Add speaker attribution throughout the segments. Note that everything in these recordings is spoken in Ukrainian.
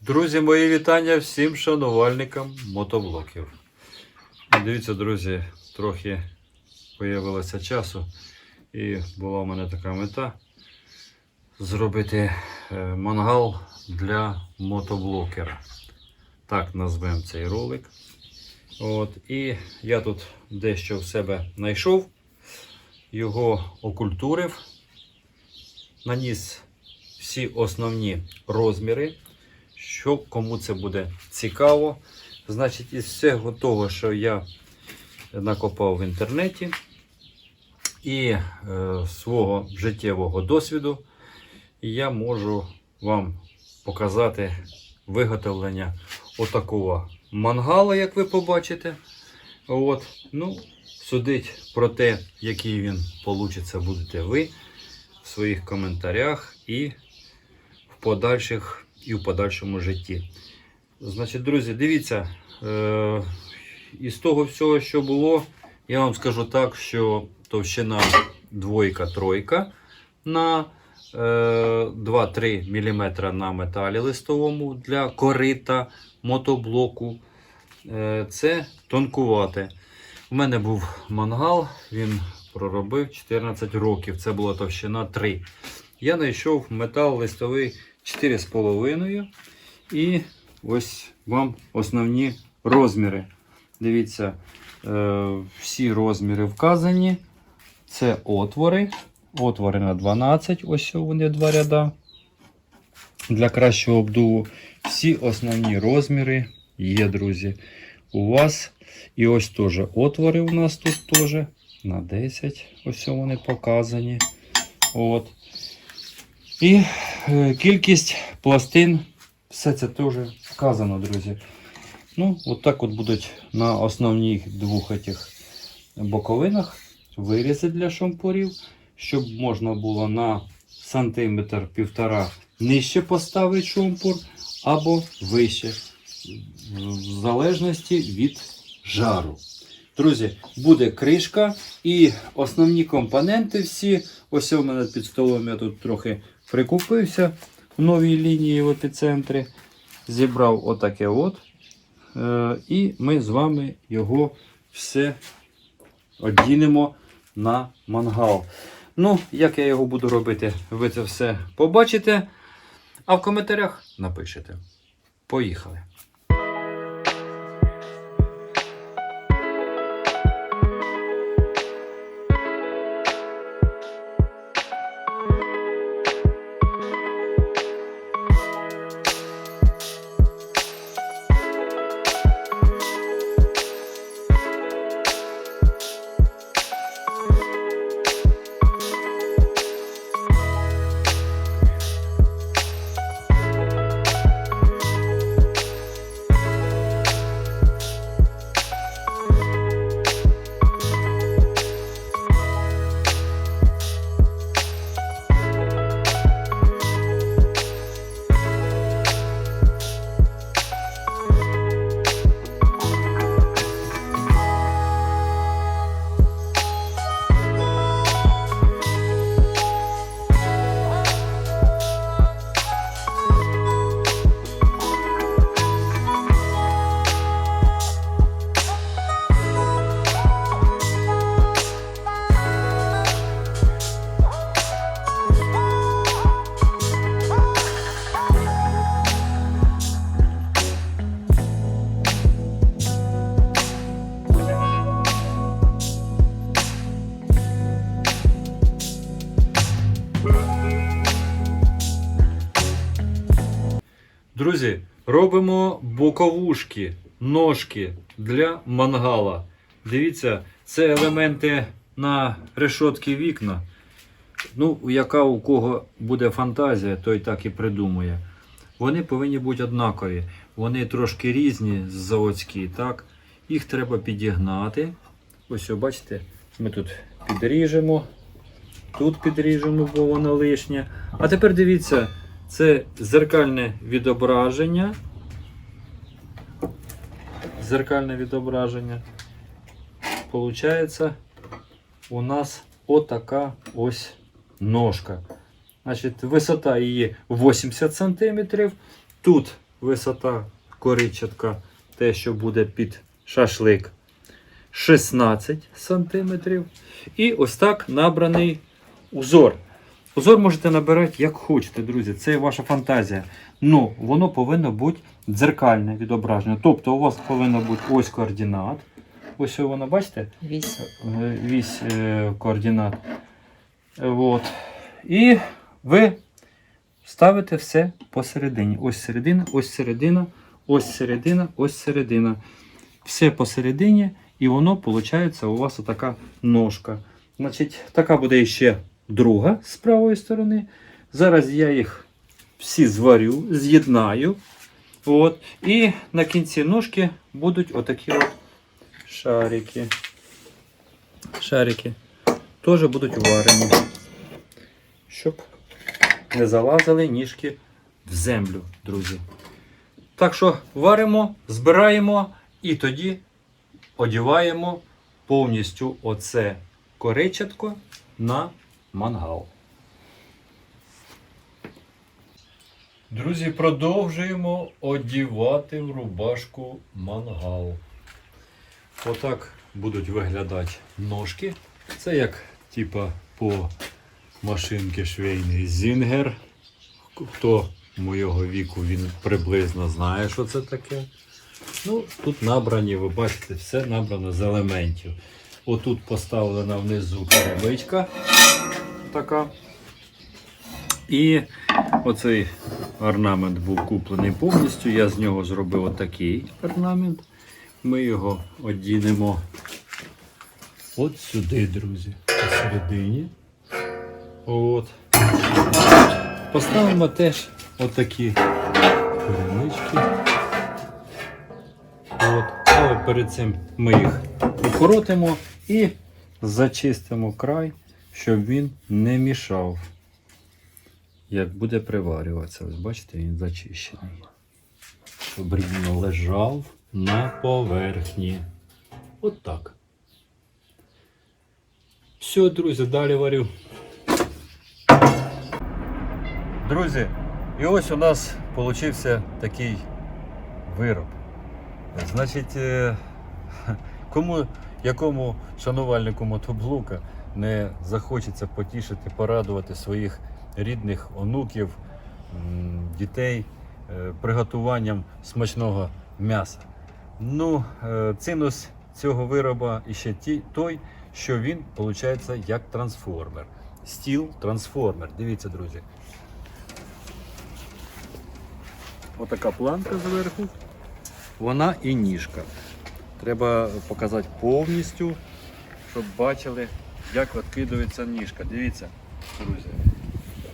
Speaker 1: Друзі, мої вітання всім шанувальникам мотоблоків. Дивіться, друзі, трохи появилося часу, і була в мене така мета зробити е, мангал для мотоблокера. Так назвемо цей ролик. От, і я тут дещо в себе знайшов, його окультурив, наніс всі основні розміри. Що кому це буде цікаво. Значить, із всього того, що я накопав в інтернеті і е, свого життєвого досвіду, я можу вам показати виготовлення отакого мангала, як ви побачите. От. Ну, судить про те, який він получиться, будете ви в своїх коментарях і в подальших і в подальшому житті. Значить, друзі, дивіться, е, із того всього, що було, я вам скажу так, що товщина двойка-тройка на е, 2-3 мм на металі листовому для корита мотоблоку. Е, це тонкувате. У мене був мангал, він проробив 14 років. Це була товщина 3. Я знайшов метал листовий 4,5. І ось вам основні розміри. Дивіться, е, всі розміри вказані. Це отвори. Отвори на 12, ось вони два ряда. Для кращого обдуву. Всі основні розміри є, друзі. У вас. І ось теж отвори у нас тут теж. На 10. Ось вони показані. От. І е, кількість пластин, все це теж вказано, друзі. Ну, от так от будуть на основних двох этих боковинах вирізи для шампурів, щоб можна було на сантиметр півтора нижче поставити шампур або вище, в залежності від жару. Друзі, буде кришка і основні компоненти всі. Ось у мене під столом я тут трохи прикупився в новій лінії в епіцентрі. Зібрав отаке от. Е, і ми з вами його все одінемо на мангал. Ну, як я його буду робити, ви це все побачите. А в коментарях напишете. Поїхали! Друзі, робимо боковушки, ножки для мангала. Дивіться, це елементи на решотки вікна. Ну, яка у кого буде фантазія, той так і придумує. Вони повинні бути однакові. Вони трошки різні заводські. так? Їх треба підігнати. Ось, бачите, ми тут підріжемо. Тут підріжемо, бо воно лишнє. А тепер дивіться, це зеркальне відображення. Зеркальне відображення. Получається, у нас отака ось ножка. Значить, висота її 80 см. Тут висота коричатка, те, що буде під шашлик, 16 сантиметрів. І ось так набраний узор. Узор можете набирати як хочете, друзі. Це ваша фантазія. Ну, воно повинно бути дзеркальне відображення. Тобто у вас повинно бути ось координат. Ось воно, бачите?
Speaker 2: Вісь.
Speaker 1: Е, вісь е, координат. От. І ви ставите все посередині. Ось середина, ось середина, ось середина, ось середина. Все посередині, і воно виходить у вас така ножка. Значить, така буде ще друга з правої сторони. Зараз я їх всі зварю, з'єднаю. От. І на кінці ножки будуть отакі от шарики. Шарики теж будуть варені, щоб не залазили ніжки в землю, друзі. Так що варимо, збираємо і тоді одіваємо повністю оце коричатко на мангал. Друзі, продовжуємо одівати в рубашку мангал. Отак будуть виглядати ножки. Це як типа по машинки швейний зінгер. Хто моєго віку він приблизно знає, що це таке. Ну, тут набрані, ви бачите, все набрано з елементів. Отут поставлена внизу перемичка така. І оцей орнамент був куплений повністю. Я з нього зробив отакий орнамент. Ми його одінемо от сюди, друзі, посередині. От. Поставимо теж отакі перемички. От. Але перед цим ми їх укоротимо і зачистимо край, щоб він не мішав. Як буде приварюватися. Ось бачите, він зачищений. Щоб рівно лежав на поверхні. От так. Все, друзі, далі варю. Друзі, і ось у нас получився такий вироб. Значить, е, кому, якому шанувальнику мотоблока не захочеться потішити, порадувати своїх рідних онуків, дітей е, приготуванням смачного м'яса. Ну, е, цінність цього вироба іще той, що він виходить як трансформер. Стіл трансформер. Дивіться, друзі. Отака планка зверху. Вона і ніжка. Треба показати повністю, щоб бачили, як відкидується ніжка. Дивіться, друзі.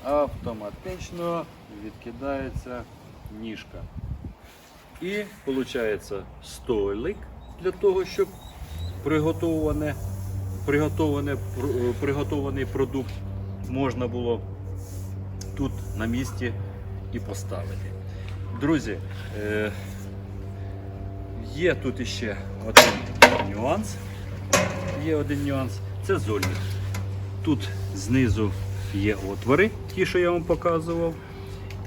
Speaker 1: Автоматично відкидається ніжка. І виходить стойлик для того, щоб приготоване, приготоване, е, приготований продукт можна було тут на місці і поставити. Друзі, е, є тут іще один нюанс. Є один нюанс. Це зольник. Тут знизу є отвори, ті, що я вам показував,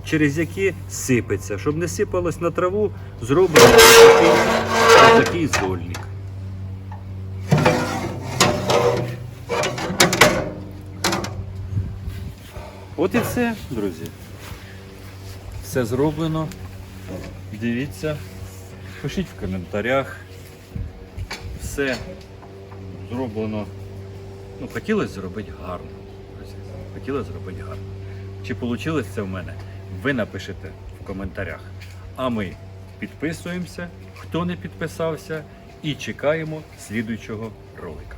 Speaker 1: через які сипеться. Щоб не сипалось на траву, зроблений такий, такий зольник. От і все, друзі. Все зроблено. Дивіться, пишіть в коментарях. Все зроблено. Ну, хотілося зробити гарно. Хотілося зробити гарно. Чи вийшло це в мене? Ви напишете в коментарях. А ми підписуємося, хто не підписався, і чекаємо слідуючого ролика.